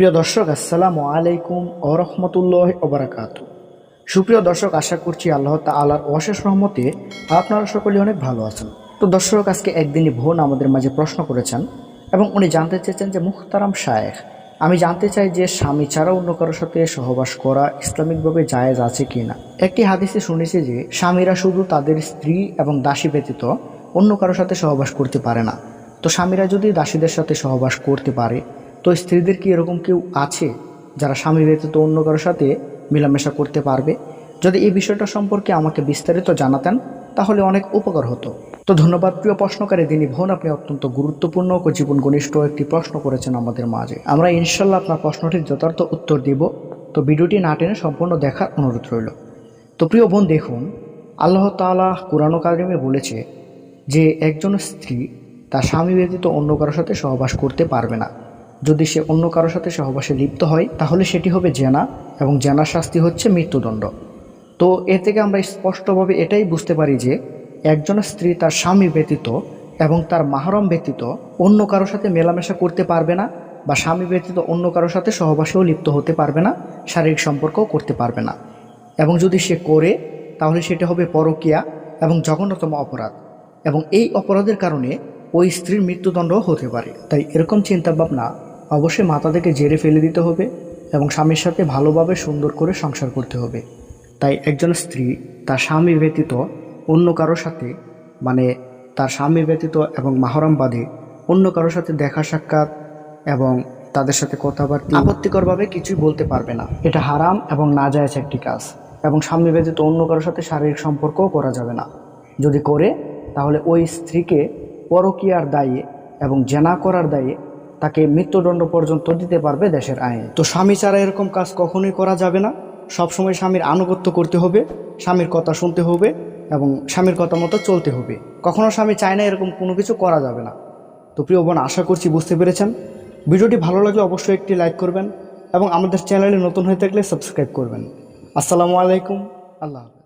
প্রিয় দর্শক, আসসালামু আলাইকুম ও রহমতুল্লাহ ওবরাকাত সুপ্রিয় দর্শক, আশা করছি আল্লাহ তালার অশেষ রহমতে আপনারা সকলে অনেক ভালো আছেন। তো দর্শক, আজকে একদিনই বোন আমাদের মাঝে প্রশ্ন করেছেন এবং উনি জানতে চেয়েছেন যে মুখতারাম শায়েখ, আমি জানতে চাই যে স্বামী ছাড়া অন্য কারোর সাথে সহবাস করা ইসলামিকভাবে জায়েজ আছে কি না একটি হাদিসে শুনেছি যে স্বামীরা শুধু তাদের স্ত্রী এবং দাসী ব্যতীত অন্য কারোর সাথে সহবাস করতে পারে না। তো স্বামীরা যদি দাসীদের সাথে সহবাস করতে পারে তো স্ত্রীদের কি এরকম কেউ আছে যারা স্বামী ব্যতীত অন্য কারোর সাথে মেলামেশা করতে পারবে? যদি এই বিষয়টা সম্পর্কে আমাকে বিস্তারিত জানাতেন, তাহলে অনেক উপকার হতো। তো ধন্যবাদ প্রিয় প্রশ্নকারী দিনী বোন আপনি অত্যন্ত গুরুত্বপূর্ণ ও জীবন ঘনিষ্ঠ একটি প্রশ্ন করেছেন আমাদের মাঝে। আমরা ইনশাল্লাহ আপনার প্রশ্নটির যথার্থ উত্তর দিব। তো ভিডিওটি না টেনে সম্পূর্ণ দেখার অনুরোধ রইল। তো প্রিয় বোন, দেখুন, আল্লাহ তাআলা কোরআন কারিমে বলেছে যে, একজন স্ত্রী তার স্বামী ব্যতীত অন্য কারোর সাথে সহবাস করতে পারবে না। যদি সে অন্য কারোর সাথে সহবাসে লিপ্ত হয়, তাহলে সেটি হবে জেনা এবং জেনার শাস্তি হচ্ছে মৃত্যুদণ্ড। তো এ থেকে আমরা স্পষ্টভাবে এটাই বুঝতে পারি যে, একজন স্ত্রী তার স্বামী ব্যতীত এবং তার মাহরম ব্যতীত অন্য কারোর সাথে মেলামেশা করতে পারবে না বা স্বামী ব্যতীত অন্য কারোর সাথে সহবাসেও লিপ্ত হতে পারবে না, শারীরিক সম্পর্কও করতে পারবে না। এবং যদি সে করে, তাহলে সেটা হবে পরকিয়া এবং জঘন্যতম অপরাধ। এবং এই অপরাধের কারণে ওই স্ত্রীর মৃত্যুদণ্ডও হতে পারে। তাই এরকম চিন্তাভাবনা অবশ্যই থেকে জেরে ফেলে দিতে হবে এবং স্বামীর সাথে ভালোভাবে সুন্দর করে সংসার করতে হবে। তাই একজন স্ত্রী তার স্বামী ব্যতীত অন্য কারোর সাথে মানে তার স্বামী ব্যতীত এবং মাহরম বাদে অন্য কারোর সাথে দেখা সাক্ষাৎ এবং তাদের সাথে কথাবার্তা আপত্তিকরভাবে কিছুই বলতে পারবে না। এটা হারাম এবং না যায় একটি কাজ এবং স্বামী ব্যতীত অন্য কারোর সাথে শারীরিক সম্পর্কও করা যাবে না। যদি করে, তাহলে ওই স্ত্রীকে পরকীয়ার দায়ে এবং জেনা করার দায়ে তাকে মৃত্যুদণ্ড পর্যন্ত দিতে পারবে দেশের আইন। তো স্বামী ছাড়া এরকম কাজ কখনোই করা যাবে না। সবসময় স্বামীর আনুগত্য করতে হবে, স্বামীর কথা শুনতে হবে এবং স্বামীর কথা মতো চলতে হবে। কখনো স্বামী চায় না এরকম কোনো কিছু করা যাবে না। তো প্রিয় বোন, আশা করছি বুঝতে পেরেছেন। ভিডিওটি ভালো লাগলে অবশ্যই একটি লাইক করবেন এবং আমাদের চ্যানেলে নতুন হয়ে থাকলে সাবস্ক্রাইব করবেন। আসসালামু আলাইকুম। আল্লাহ।